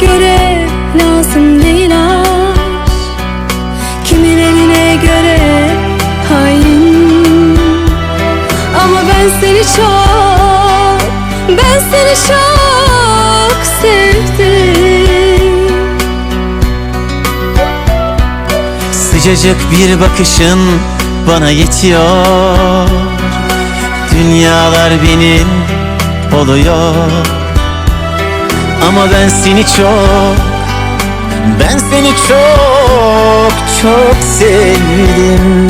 göre lazım değil aşk. Kimilerine göre hain. Ama ben seni çok, ben seni çok sevdim. Sıcacık bir bakışın bana yetiyor. Dünyalar benim oluyor Ama ben seni çok Ben seni çok çok sevdim